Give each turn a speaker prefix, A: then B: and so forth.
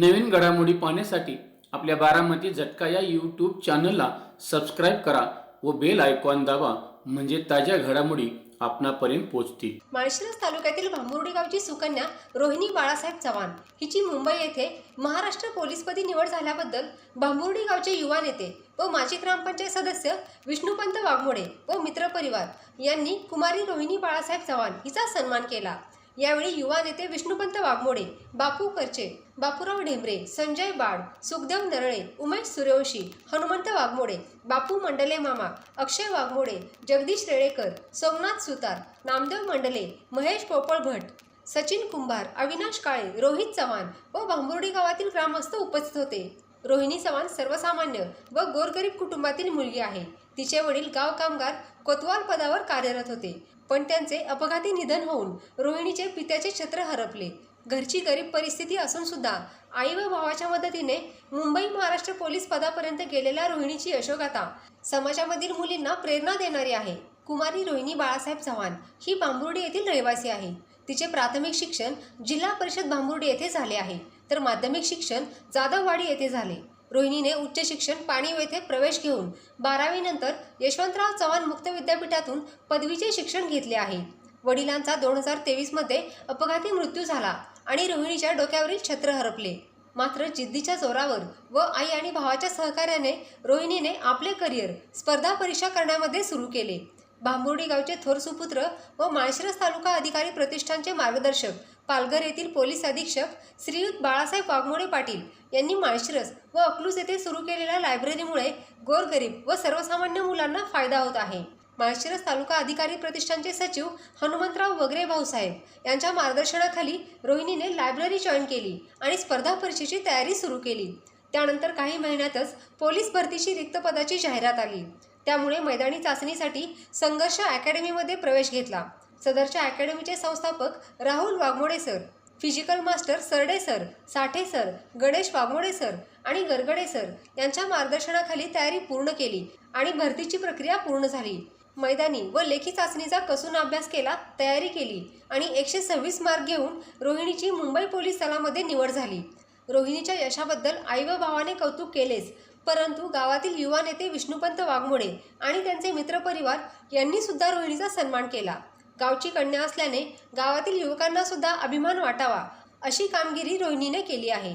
A: नवीन घडामोडी पाहण्यासाठी आपल्या बारामती झटका या यूट्यूब चॅनलला सबस्क्राईब करा व बेल आयकॉन दाबा म्हणजे ताज्या घडामोडी आपणापर्यंत पोहोचतील.
B: माळशिरस तालुक्यातील भांबुर्डी गावची सुकन्या रोहिणी बाळासाहेब चव्हाण हिची मुंबई येथे महाराष्ट्र पोलीसपदी निवड झाल्याबद्दल भांबुर्डी गावचे युवा नेते व माजी ग्रामपंचायत सदस्य विष्णुपंत वाघमोडे व मित्रपरिवार यांनी कुमारी रोहिणी बाळासाहेब चव्हाण हिचा सन्मान केला. यावेळी युवा नेते विष्णुपंत वाघमोडे बापू करचे बापूराव ढेंबरे संजय बाड सुखदेव नरळे उमेश सूर्यवंशी हनुमंत वाघमोडे बापू मंडले मामा अक्षय वाघमोडे जगदीश रेळेकर सोमनाथ सुतार नामदेव मंडले महेश पोपळ भट सचिन कुंभार अविनाश काळे रोहित चव्हाण व भांबुर्डी गावातील ग्रामस्थ उपस्थित होते. रोहिणी चव्हाण सर्वसामान्य व गोरगरीब कुटुंबातील मुलगी आहे. तिचे वडील गाव कामगार कोतवाल पदावर कार्यरत होते. पण त्यांचे अपघाती निधन होऊन रोहिणीचे पित्याचे छत्र हरपले. घरची गरीब परिस्थिती असून सुद्धा आई व भावाच्या मदतीने मुंबई महाराष्ट्र पोलीस पदापर्यंत गेलेल्या रोहिणीची यशोगाथा समाजामधील मुलींना प्रेरणा देणारी आहे. कुमारी रोहिणी बाळासाहेब चव्हाण ही बांबुर्डी येथील रहिवासी आहे. तिचे प्राथमिक शिक्षण जिल्हा परिषद बांबुर्डी येथे झाले आहे. तर माध्यमिक शिक्षण जाधववाडी येथे झाले. रोहिणीने उच्च शिक्षण पाणीव येथे प्रवेश घेऊन बारावीनंतर यशवंतराव चव्हाण मुक्त विद्यापीठातून पदवीचे शिक्षण घेतले आहे. वडिलांचा दोन हजार तेवीसमध्ये अपघाती मृत्यू झाला आणि रोहिणीच्या डोक्यावरील छत्र हरपले. मात्र जिद्दीच्या जोरावर व आई आणि भावाच्या सहकार्याने रोहिणीने आपले करिअर स्पर्धा परीक्षा करण्यामध्ये सुरू केले. भांबुर्डी गावचे थोर सुपुत्र व माळशिरस तालुका अधिकारी प्रतिष्ठानचे मार्गदर्शक पालघर येथील पोलीस अधीक्षक श्रीयुत बाळासाहेब वाघमोडे पाटील यांनी माळशिरस व अकलूज येथे सुरू केलेल्या लायब्ररीमुळे गोरगरीब व सर्वसामान्य मुलांना फायदा होत आहे. माळशिरस तालुका अधिकारी प्रतिष्ठानचे सचिव हनुमंतराव वगरे भाऊसाहेब यांच्या मार्गदर्शनाखाली रोहिणीने लायब्ररी जॉईन केली आणि स्पर्धा परीक्षेची तयारी सुरू केली. त्यानंतर काही महिन्यातच पोलीस भरतीची रिक्त पदाची जाहिरात आली. त्यामुळे मैदानी चाचणीसाठी संघर्ष अकॅडमीमध्ये प्रवेश घेतला. सदरच्या अकॅडमीचे संस्थापक Rahul Waghmode sir physical master Sarde sir Sathe sir Ganesh Waghmode sir आणि गरगडे सर यांच्या मार्गदर्शनाखाली तयारी पूर्ण केली आणि भरतीची प्रक्रिया पूर्ण झाली. मैदानी व लेखी चाचणीचा कसून अभ्यास केला तयारी केली आणि एकशे सव्वीस मार्क घेऊन रोहिणीची मुंबई पोलीस दलामध्ये निवड झाली. रोहिणीच्या यशाबद्दल आई व भावाने कौतुक केलेच परंतु गावातील युवा नेते विष्णुपंत वाघमोडे आणि त्यांचे मित्रपरिवार यांनी सुद्धा रोहिणीचा सन्मान केला. गावची कन्या असल्याने गावातील युवकांना सुद्धा अभिमान वाटावा अशी कामगिरी रोहिणीने केली आहे.